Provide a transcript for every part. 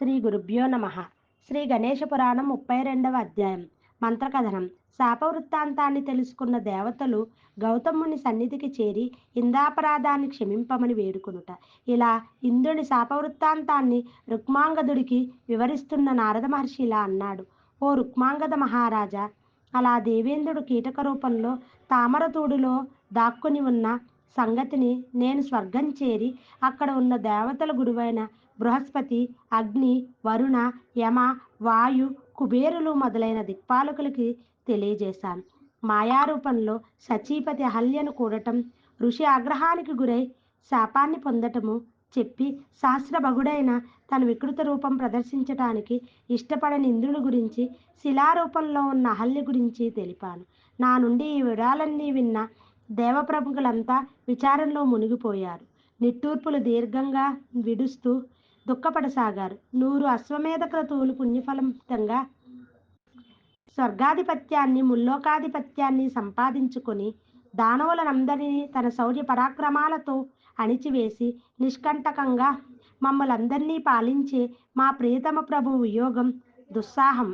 శ్రీ గురుభ్యో నమ. శ్రీ గణేష పురాణం ముప్పై రెండవ అధ్యాయం. మంత్రకథనం. శాపవృత్తాంతాన్ని తెలుసుకున్న దేవతలు గౌతముని సన్నిధికి చేరి ఇందాపరాధాన్ని క్షమింపమని వేడుకొనుట. ఇలా ఇంద్రుని శాపవృత్తాంతాన్ని రుక్మాంగదుడికి వివరిస్తున్న నారద మహర్షి ఇలా అన్నాడు. ఓ రుక్మాంగద మహారాజా! అలా దేవేంద్రుడు కీటక రూపంలో తామరతూడులో దాక్కుని ఉన్న సంగతిని నేను స్వర్గం చేరి అక్కడ ఉన్న దేవతల గురువైన బృహస్పతి అగ్ని వరుణ యమ వాయు కుబేరులు మొదలైన దిక్పాలకులకి తెలియజేశాను. మాయారూపంలో సచీపతి అహల్యను కూడటం ఋషి ఆగ్రహానికి గురై శాపాన్ని పొందటము చెప్పి సహస్రభగుడైన తన వికృత రూపం ప్రదర్శించటానికి ఇష్టపడని ఇంద్రుని గురించి శిలారూపంలో ఉన్న అహల్య గురించి తెలిపాను. నా నుండి ఈ వివరాలన్నీ విన్న దేవప్రముఖులంతా విచారంలో మునిగిపోయారు. నిట్టూర్పులు దీర్ఘంగా విడుస్తూ దుఃఖపడసాగారు. నూరు అశ్వమేధ క్రతువులు పుణ్యఫలంతంగా స్వర్గాధిపత్యాన్ని ముల్లోకాధిపత్యాన్ని సంపాదించుకొని దానవులనందరినీ తన శౌర్య పరాక్రమాలతో అణిచివేసి నిష్కంటకంగా మమ్మలందరినీ పాలించే మా ప్రియతమ ప్రభు వియోగం దుస్సాహం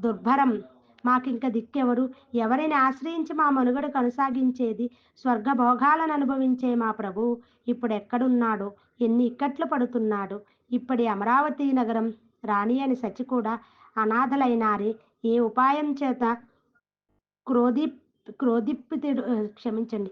దుర్భరం మాకింక దిక్కెవరు? ఎవరిని ఆశ్రయించి మా మనుగడ కొనసాగించేది? స్వర్గ భోగాలను అనుభవించే మా ప్రభువు ఇప్పుడు ఎక్కడున్నాడు ఎన్ని ఇక్కట్లు పడుతున్నాడు? ఇప్పటి అమరావతి నగరం రాణి అని సచి కూడా అనాథలైనారే. ఏ ఉపాయం చేత? క్రోధి క్రోధిప్తుడు క్షమించండి.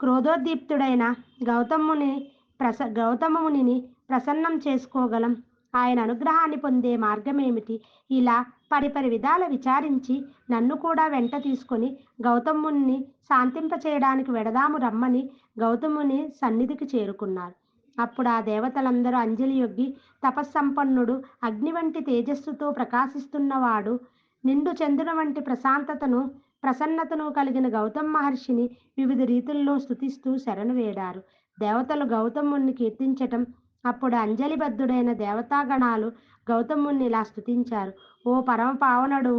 క్రోధోద్దీప్తుడైన గౌతముని ప్రస గౌతమునిని ప్రసన్నం చేసుకోగలం. ఆయన అనుగ్రహాన్ని పొందే మార్గమేమిటి? ఇలా పరిపరి విధాల విచారించి నన్ను కూడా వెంట తీసుకొని గౌతముని శాంతింపచేయడానికి వెడదాము రమ్మని గౌతముని సన్నిధికి చేరుకున్నారు. అప్పుడు ఆ దేవతలందరూ అంజలి యొగ్గి తపస్సంపన్నుడు అగ్ని వంటి తేజస్సుతో ప్రకాశిస్తున్నవాడు నిండు చంద్రుని వంటి ప్రశాంతతను ప్రసన్నతను కలిగిన గౌతమ్ మహర్షిని వివిధ రీతుల్లో స్థుతిస్తూ శరణు వేడారు. దేవతలు గౌతముని కీర్తించటం అప్పుడు అంజలిబద్ధుడైన దేవతాగణాలు గౌతముని ఇలా స్థుతించారు ఓ పరమ పావనుడు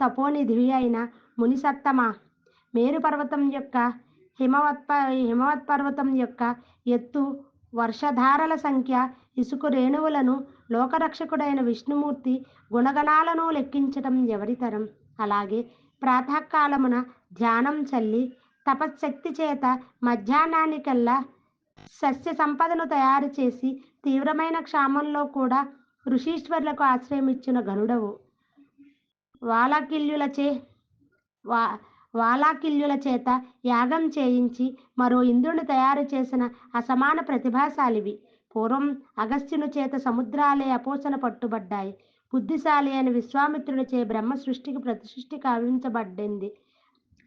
తపోనిధి అయిన మునిసత్తమ మేరు పర్వతం యొక్క హిమవత్ హిమవత్ పర్వతం యొక్క ఎత్తు వర్షధారల సంఖ్య ఇసుక రేణువులను లోకరక్షకుడైన విష్ణుమూర్తి గుణగణాలను లెక్కించటం ఎవరితరం అలాగే ప్రాతకాలమున ధ్యానం చల్లి తపశ్శక్తి చేత మధ్యాహ్నానికల్లా సస్య సంపదను తయారు చేసి తీవ్రమైన క్షామంలో కూడా ఋషీశ్వర్లకు ఆశ్రయం ఇచ్చిన గరుడవు. వాలాకిల్యులచే వా వాలాకిల్యుల చేత యాగం చేయించి మరో ఇంద్రుని తయారు చేసిన అసమాన ప్రతిభాశాలివి. పూర్వం అగస్త్యుని చేత సముద్రాలే అపోసన పట్టుబడ్డాయి. బుద్ధిశాలి అయిన విశ్వామిత్రుడిచే బ్రహ్మ సృష్టికి ప్రతిసృష్టి కావించబడింది.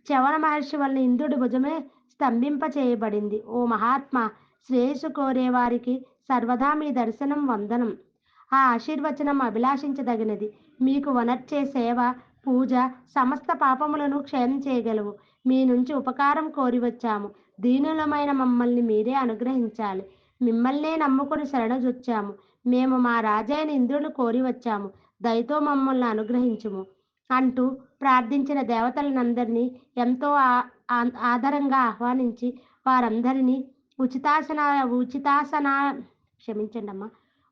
చవన మహర్షి వల్ల ఇంద్రుడి భుజమే స్తంభింప చేయబడింది ఓ మహాత్మ శ్రేయస్సు కోరే వారికి సర్వదా మీ దర్శనం వందనం. ఆ ఆశీర్వచనం అభిలాషించదగినది. మీకు వనర్చే సేవ పూజ సమస్త పాపములను క్షయం చేయగలవు. మీ నుంచి ఉపకారం కోరి వచ్చాము. దీనులమైన మమ్మల్ని మీరే అనుగ్రహించాలి. మిమ్మల్నే నమ్ముకుని శరణజొచ్చాము. మేము మా రాజైన ఇంద్రుని కోరి వచ్చాము. దయతో మమ్మల్ని అనుగ్రహించుము. అంటూ ప్రార్థించిన దేవతలనందరినీ ఎంతో ఆధారంగా ఆహ్వానించి వారందరినీ ఉచితాసన ఉచితాసన క్షమించండి అమ్మా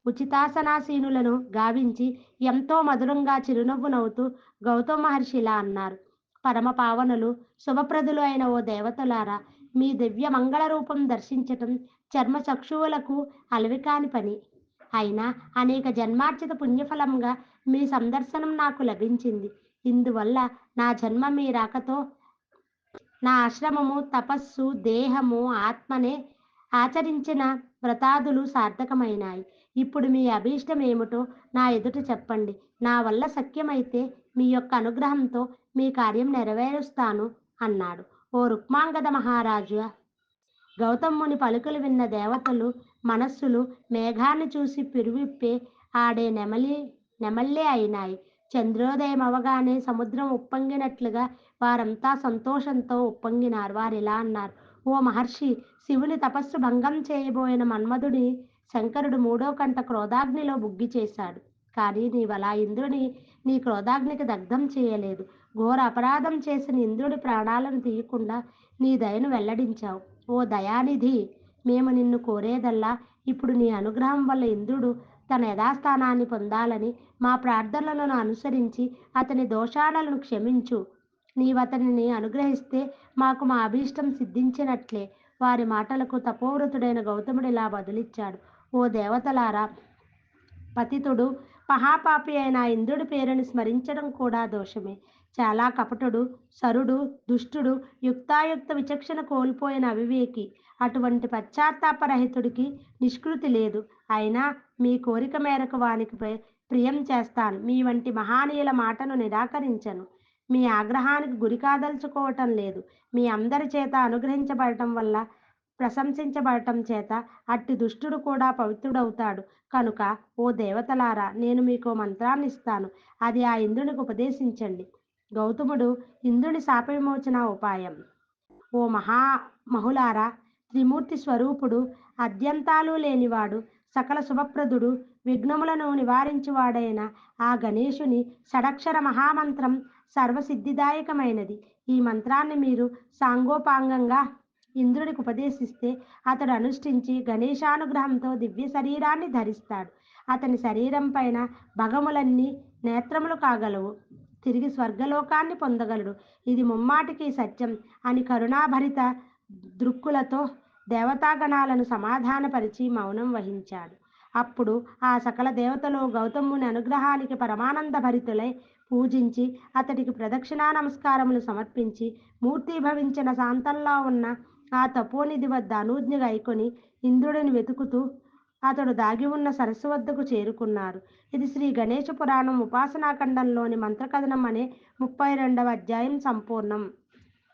ఉచితాసనాసీనులను గావించి ఎంతో మధురంగా చిరునవ్వు నవ్వుతూ గౌతమ మహర్షి ఇలా అన్నారు పరమ పావనులు శుభప్రదులు అయిన ఓ దేవతలారా మీ దివ్య మంగళ రూపం దర్శించటం చర్మ చక్షువులకు అలవికాని పని. అయినా అనేక జన్మార్జిత పుణ్యఫలంగా మీ సందర్శనం నాకు లభించింది. ఇందువల్ల నా జన్మ మీ రాకతో నా ఆశ్రమము తపస్సు దేహము ఆత్మనే ఆచరించిన వ్రతాదులు సార్థకమైనాయి. ఇప్పుడు మీ అభీష్టం ఏమిటో నా ఎదుట చెప్పండి. నా వల్ల సఖ్యమైతే మీ యొక్క అనుగ్రహంతో మీ కార్యం నెరవేరుస్తాను అన్నాడు. ఓ రుక్మాంగద మహారాజు! గౌతమ్ముని పలుకులు విన్న దేవతలు మనస్సులు మేఘాన్ని చూసి పిరువిప్పే ఆడే నెమలి నెమల్లే అయినాయి. చంద్రోదయం అవగానే సముద్రం ఉప్పొంగినట్లుగా వారంతా సంతోషంతో ఉప్పొంగినారు. వారు ఇలా అన్నారు? ఓ మహర్షి శివుని తపస్సు భంగం చేయబోయిన మన్మధుడి శంకరుడు మూడో కంట క్రోధాగ్నిలో బుగ్గి చేశాడు. కానీ నీవలా ఇంద్రుని నీ క్రోధాగ్నికి దగ్ధం చేయలేదు. ఘోర అపరాధం చేసిన ఇంద్రుడి ప్రాణాలను తీయకుండా నీ దయను వెల్లడించావు. ఓ దయానిధి మేము నిన్ను కోరేదల్లా ఇప్పుడు నీ అనుగ్రహం వల్ల ఇంద్రుడు తన యథాస్థానాన్ని పొందాలని మా ప్రార్థనలను అనుసరించి అతని దోషాలను క్షమించు. నీవతనిని అనుగ్రహిస్తే మాకు మా అభీష్టం సిద్ధించినట్లే. వారి మాటలకు తపోవృతుడైన గౌతముడు ఇలా బదులిచ్చాడు. ఓ దేవతలారా పతితుడు మహాపాపి అయిన ఇంద్రుడి పేరుని స్మరించడం కూడా దోషమే. చాలా కపటుడు సరుడు దుష్టుడు యుక్తాయుక్త విచక్షణ కోల్పోయిన అవివేకి అటువంటి పశ్చాత్తాపరహితుడికి నిష్కృతి లేదు. అయినా మీ కోరిక మేరకు వానికి ప్రియం చేస్తాను. మీ వంటి మహానీయుల మాటను నిరాకరించను. మీ ఆగ్రహానికి గురి కాదలుచుకోవటం లేదు. మీ అందరి చేత అనుగ్రహించబడటం వల్ల ప్రశంసించబడటం చేత అట్టి దుష్టుడు కూడా పవిత్రుడవుతాడు. కనుక ఓ దేవతలారా నేను మీకు మంత్రాన్ని ఇస్తాను. అది ఆ ఇంద్రునికి ఉపదేశించండి. గౌతముడు ఇంద్రుని శాప విమోచన ఉపాయం. ఓ మహా మహులారా త్రిమూర్తి స్వరూపుడు అద్యంతాలు లేనివాడు సకల శుభప్రదుడు విఘ్నములను నివారించువాడైన ఆ గణేశుని షడక్షర మహామంత్రం సర్వసిద్ధిదాయకమైనది. ఈ మంత్రాన్ని మీరు సాంగోపాంగంగా ఇంద్రుడికి ఉపదేశిస్తే అతడు అనుష్ఠించి గణేశానుగ్రహంతో దివ్య శరీరాన్ని ధరిస్తాడు. అతని శరీరం పైన భగములన్నీ నేత్రములు కాగలవు. తిరిగి స్వర్గలోకాన్ని పొందగలడు. ఇది ముమ్మాటికి సత్యం అని కరుణాభరిత దృక్కులతో దేవతాగణాలను సమాధానపరిచి మౌనం వహించాడు. అప్పుడు ఆ సకల దేవతలు గౌతముని అనుగ్రహానికి పరమానంద భరితులై పూజించి అతడికి ప్రదక్షిణా నమస్కారములు సమర్పించి మూర్తిభవించిన శాంతంలో ఉన్న ఆ తపోనిధి వద్ద అనూజ్ఞ గైకొని ఇంద్రుడిని వెతుకుతూ అతడు దాగి ఉన్న సరస్సు వద్దకు చేరుకున్నారు ఇది శ్రీ గణేష పురాణం ఉపాసనాఖండంలోని మంత్రకథనం అనే ముప్పై రెండవ అధ్యాయం సంపూర్ణం.